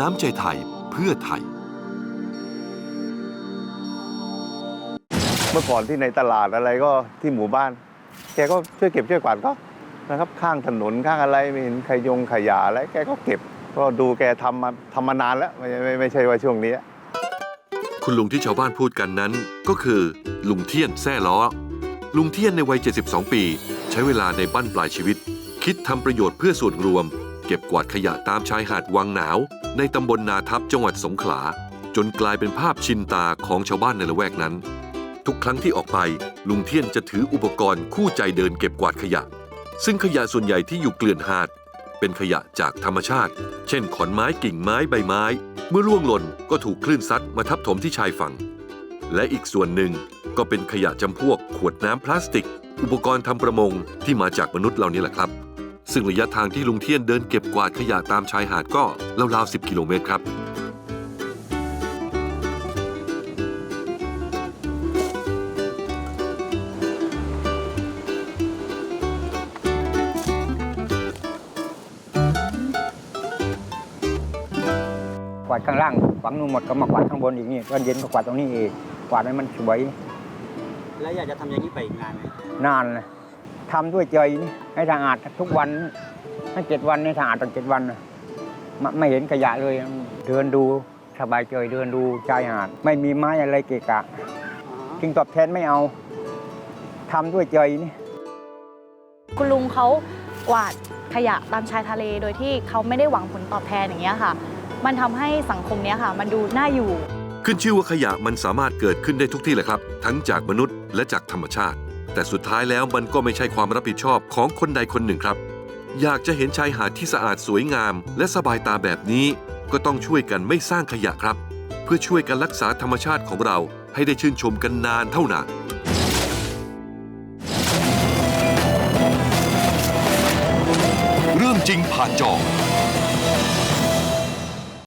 น้ำใจไทยเพื่อไทย เมื่อก่อนที่ในตลาดอะไรก็ที่หมู่บ้าน แกก็ช่วยเก็บช่วยกวาดก็นะครับ ข้างถนนข้างอะไรไม่เห็นขยงขยะอะไรแกก็เก็บ ก็ดูแกทำมาทำมานานแล้วไม่ไม่ไม่ใช่ว่าช่วงนี้ คุณลุงที่ชาวบ้านพูดกันนั้นก็คือ ลุงเทียนแซ่ล้อ ลุงเทียนในวัย 72 ปี ใช้เวลาในบั้นปลายชีวิต คิดทำประโยชน์เพื่อส่วนรวม เก็บกวาดขยะตามชายหาดวังหนาว ในตำบลนาทับจังหวัดสงขลา จนกลายเป็นภาพชินตาของชาวบ้านในละแวกนั้น ทุกครั้งที่ออกไปลุงเทียนจะถืออุปกรณ์คู่ใจเดินเก็บกวาดขยะ ซึ่งขยะส่วนใหญ่ที่อยู่เกลื่อนหาด เป็นขยะจากธรรมชาติ เช่นขอนไม้กิ่งไม้ใบไม้ เมื่อร่วงหล่นก็ถูกคลื่นซัดมาทับถมที่ชายฝั่ง และอีกส่วนหนึ่งก็เป็นขยะจำพวกขวดน้ำพลาสติก อุปกรณ์ทำประมงที่มาจากมนุษย์เหล่านี้แหละครับ ซึ่งระยะทางที่ลุงเทียนเดินเก็บกวาดขยะตามชายหาดก็ราวๆ10 กิโลเมตรครับ กวาดข้างล่างฝังนู่นหมดก็มากวาดข้างบนอีกนี่ตอนเย็นก็กวาดตรงนี้อีกกวาดให้มันสวย แล้วอยากจะทำอย่างนี้ไปอีกนานไหมนานนะ ทำด้วยใจนี่ให้สะอาดทุกวันให้เจ็ดวันให้สะอาดตั้งเจ็ดวันนะไม่ไม่เห็นขยะเลย เดินดูสบายใจเดินดูชายหาด ไม่มีไม้อะไรเกะกะจึงตอบแทนไม่เอาทำด้วยใจนี่คุณลุงเขากวาดขยะตามชายทะเลโดยที่เขาไม่ได้หวังผลตอบแทนอย่างเงี้ยค่ะ มันทำให้สังคมเนี้ยค่ะ มันดูน่าอยู่ ขึ้นชื่อว่าขยะมันสามารถเกิดขึ้นได้ทุกที่แหละครับ ทั้งจากมนุษย์และจากธรรมชาติ แต่สุดท้ายแล้วมันก็ไม่ใช่ความรับผิดชอบของคนใดคนหนึ่งครับ อยากจะเห็นชายหาดที่สะอาดสวยงาม และสบายตาแบบนี้ ก็ต้องช่วยกันไม่สร้างขยะครับ เพื่อช่วยกันรักษาธรรมชาติของเราให้ได้ชื่นชมกันนานเท่านานเรื่องจริงผ่านจอ